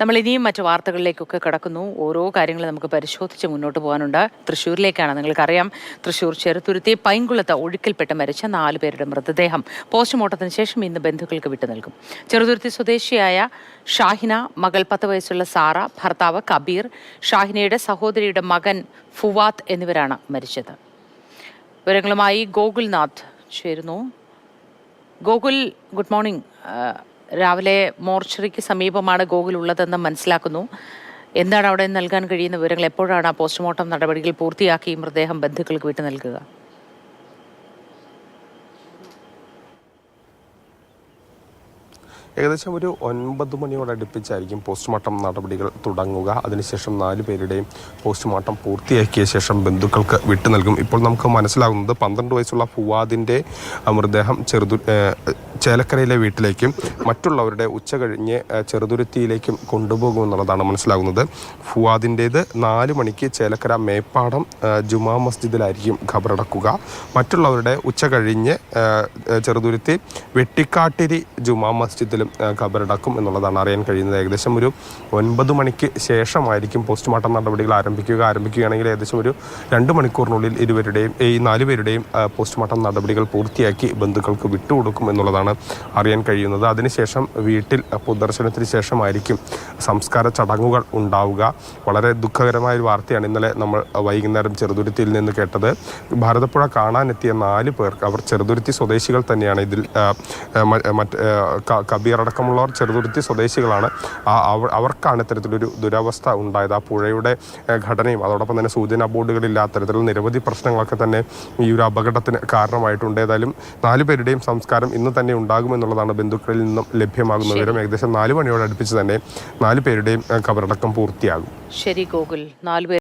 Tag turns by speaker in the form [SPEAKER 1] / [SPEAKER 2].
[SPEAKER 1] നമ്മൾ ഇനിയും മറ്റു വാർത്തകളിലേക്കൊക്കെ കടക്കുന്നു. ഓരോ കാര്യങ്ങളും നമുക്ക് പരിശോധിച്ച് മുന്നോട്ട് പോകാനുണ്ട്. തൃശ്ശൂരിലേക്കാണ് നിങ്ങൾക്കറിയാം. തൃശ്ശൂർ ചെറുതുരുത്തി പൈങ്കുളത്ത് ഒഴുക്കിൽപ്പെട്ട് മരിച്ച നാല് പേരുടെ മൃതദേഹം പോസ്റ്റ്മോർട്ടത്തിന് ശേഷം ഇന്ന് ബന്ധുക്കൾക്ക് വിട്ടു നൽകും. ചെറുതുരുത്തി സ്വദേശിയായ ഷാഹിന മകൾ പത്ത് വയസ്സുള്ള സാറ ഭർത്താവ് കബീർ ഷാഹിനയുടെ സഹോദരിയുടെ മകൻ ഫുവാത്ത് എന്നിവരാണ് മരിച്ചത്. വിവരങ്ങളുമായി ഗോകുൽനാഥ് ചേരുന്നു. Gokul good morning. രാവിലെ മോർച്ചറിക്ക് സമീപമാണ് ഗോകുൽ ഉള്ളതെന്ന് മനസ്സിലാക്കുന്നു. എന്താണ് അവിടെ നൽകാൻ കഴിയുന്ന വിവരങ്ങൾ എപ്പോഴാണ് ആ പോസ്റ്റ്മോർട്ടം നടപടികൾ പൂർത്തിയാക്കി മൃതദേഹം ബന്ധുക്കൾക്ക് വിട്ടു നൽകുക?
[SPEAKER 2] ഏകദേശം ഒരു ഒൻപത് മണിയോടടുപ്പിച്ചായിരിക്കും പോസ്റ്റ്മോർട്ടം നടപടികൾ തുടങ്ങുക. അതിനുശേഷം നാല് പേരുടെയും പോസ്റ്റ്മോർട്ടം പൂർത്തിയാക്കിയ ശേഷം ബന്ധുക്കൾക്ക് വിട്ടു നൽകും. ഇപ്പോൾ നമുക്ക് മനസ്സിലാകുന്നത് പന്ത്രണ്ട് വയസ്സുള്ള ഫുവാദിന്റെ മൃതദേഹം ചെറുതു ചേലക്കരയിലെ വീട്ടിലേക്കും മറ്റുള്ളവരുടെ ഉച്ച കഴിഞ്ഞ് ചെറുതുരുത്തിയിലേക്കും കൊണ്ടുപോകുമെന്നുള്ളതാണ് മനസ്സിലാകുന്നത്. ഫുവാദിന്റേത് നാല് മണിക്ക് ചേലക്കര മേപ്പാടം ജുമാ മസ്ജിദിലായിരിക്കും ഖബറടക്കുക. മറ്റുള്ളവരുടെ ഉച്ച കഴിഞ്ഞ് ചെറുതുരുത്തി വെട്ടിക്കാട്ടിരി ജുമാ മസ്ജിദിലും ഖബറടക്കും എന്നുള്ളതാണ് അറിയാൻ കഴിയുന്നത്. ഏകദേശം ഒരു ഒൻപത് മണിക്ക് ശേഷമായിരിക്കും പോസ്റ്റ്മോർട്ടം നടപടികൾ ആരംഭിക്കുക. ആരംഭിക്കുകയാണെങ്കിൽ ഏകദേശം ഒരു രണ്ട് മണിക്കൂറിനുള്ളിൽ ഇരുവരുടെയും ഈ നാലുപേരുടെയും പേരുടെയും പോസ്റ്റ്മോർട്ടം നടപടികൾ പൂർത്തിയാക്കി ബന്ധുക്കൾക്ക് വിട്ടുകൊടുക്കും എന്നുള്ളതാണ് അറിയാൻ കഴിയുന്നത്. അതിനുശേഷം വീട്ടിൽ പൊതുദർശനത്തിന് ശേഷമായിരിക്കും സംസ്കാര ചടങ്ങുകൾ ഉണ്ടാവുക. വളരെ ദുഃഖകരമായ ഒരു വാർത്തയാണ് ഇന്നലെ നമ്മൾ വൈകുന്നേരം ചെറുതുരുത്തിയിൽ നിന്ന് കേട്ടത്. ഭാരതപ്പുഴ കാണാനെത്തിയ നാല് പേർക്ക് അവർ ചെറുതുരുത്തി സ്വദേശികൾ തന്നെയാണ്. ഇതിൽ മറ്റ് ആ, കബീർ അടക്കമുള്ളവർ ചെറുതുരുത്തി സ്വദേശികളാണ്. അവർക്കാണ് ഇത്തരത്തിലൊരു ദുരവസ്ഥ ഉണ്ടായത്. ആ പുഴയുടെ ഘടനയും അതോടൊപ്പം തന്നെ സൂചനാ ബോർഡുകളില്ല അത്തരത്തിലുള്ള നിരവധി പ്രശ്നങ്ങളൊക്കെ തന്നെ ഈ ഒരു അപകടത്തിന് കാരണമായിട്ടുണ്ട്. ഏതായാലും നാലു പേരുടെയും സംസ്കാരം ഇന്ന് തന്നെ ഉണ്ടാകുമെന്നുള്ളതാണ് ബന്ധുക്കളിൽ നിന്നും ലഭ്യമാകുന്ന വിവരം. ഏകദേശം നാല് മണിയോട് അടുപ്പിച്ച് തന്നെ നാലു പേരുടെയും കബറടക്കം പൂർത്തിയാകും.
[SPEAKER 1] ശരി ഗോകുൽ നാലുപേർ